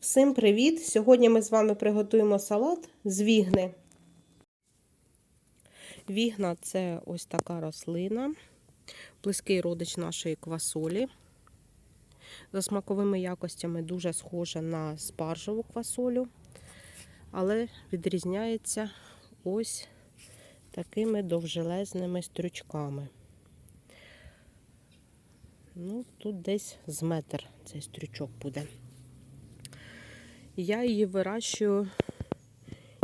Всім привіт! Сьогодні ми з вами приготуємо салат з вігни. Вігна це ось така рослина, близький родич нашої квасолі. За смаковими якостями дуже схожа на спаржеву квасолю, але відрізняється ось такими довжелезними стрючками. Ну, тут десь з метр цей стрючок буде. Я її вирощую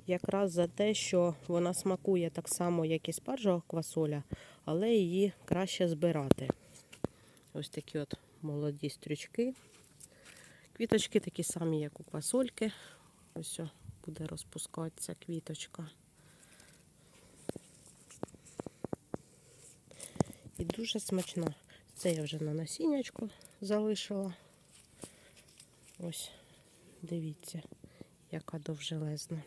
якраз за те, що вона смакує так само, як і спаржова квасоля, але її краще збирати. Ось такі от молоді стрючки. Квіточки такі самі, як у квасольки. Ось буде розпускатися квіточка. І дуже смачна. Це я вже на насіннячку залишила. Ось. Дивіться, яка довжелезна.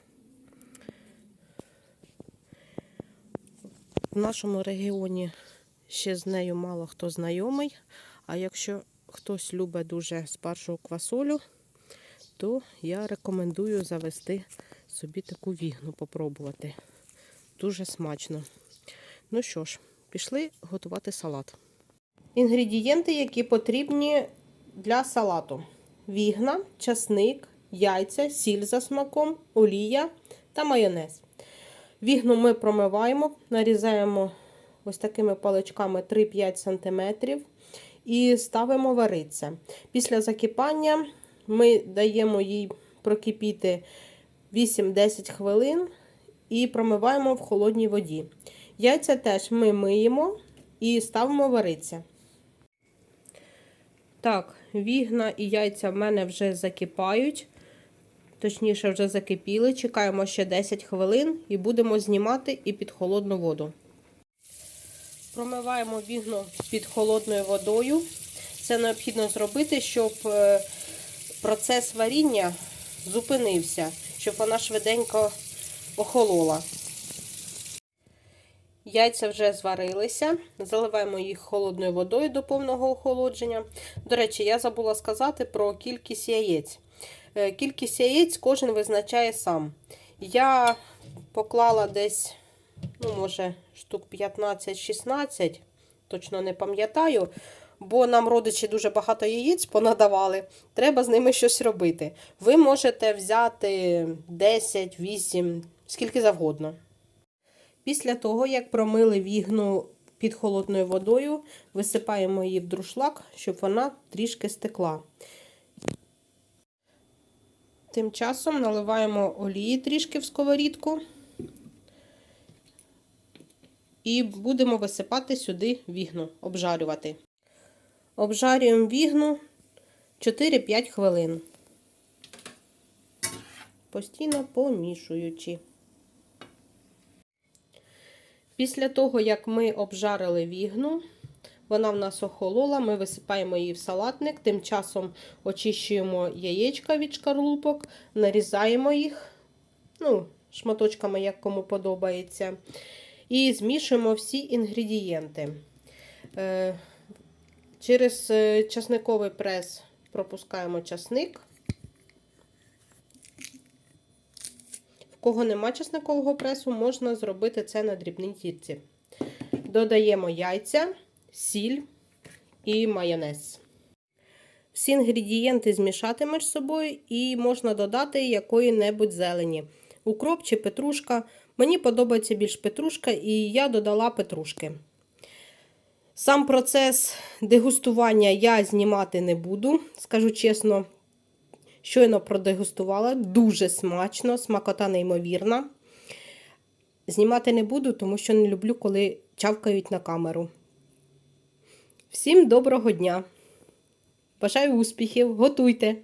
В нашому регіоні ще з нею мало хто знайомий, а якщо хтось любить дуже спаржу квасолю, то я рекомендую завести собі таку вігну, попробувати. Дуже смачно. Ну що ж, пішли готувати салат. Інгредієнти, які потрібні для салату вігна, часник, яйця, сіль за смаком, олія та майонез. Вігну ми промиваємо, нарізаємо ось такими паличками 3-5 см і ставимо варитися. Після закипання ми даємо їй прокипіти 8-10 хвилин і промиваємо в холодній воді. Яйця теж ми миємо і ставимо варитися. Так, вігна і яйця в мене вже закипають. Точніше, вже закипіли. Чекаємо ще 10 хвилин і будемо знімати і під холодну воду. Промиваємо вігну під холодною водою. Це необхідно зробити, щоб процес варіння зупинився, щоб вона швиденько охолола. Яйця вже зварилися, заливаємо їх холодною водою до повного охолодження. До речі, я забула сказати про кількість яєць. Кількість яєць кожен визначає сам. Я поклала десь, ну, може, штук 15-16, точно не пам'ятаю, бо нам родичі дуже багато яєць понадавали. Треба з ними щось робити. Ви можете взяти 10, 8, скільки завгодно. Після того, як промили вігну під холодною водою, висипаємо її в друшлак, щоб вона трішки стекла. Тим часом наливаємо олії трішки в сковорідку і будемо висипати сюди вігну, обжарювати. Обжарюємо вігну 4-5 хвилин, постійно помішуючи. Після того, як ми обжарили вігну, вона в нас охолола, ми висипаємо її в салатник, тим часом очищуємо яєчка від шкарлупок, нарізаємо їх ну, шматочками, як кому подобається. І змішуємо всі інгредієнти. Через часниковий прес пропускаємо часник. Кого нема часникового пресу, можна зробити це на дрібній тірці. Додаємо яйця, сіль і майонез. Всі інгредієнти змішати між собою і можна додати якої-небудь зелені. Укроп чи петрушка. Мені подобається більш петрушка, і я додала петрушки. Сам процес дегустування я знімати не буду, скажу чесно. Щойно продегустувала, дуже смачно, смакота неймовірна. Знімати не буду, тому що не люблю, коли чавкають на камеру. Всім доброго дня! Бажаю успіхів! Готуйте!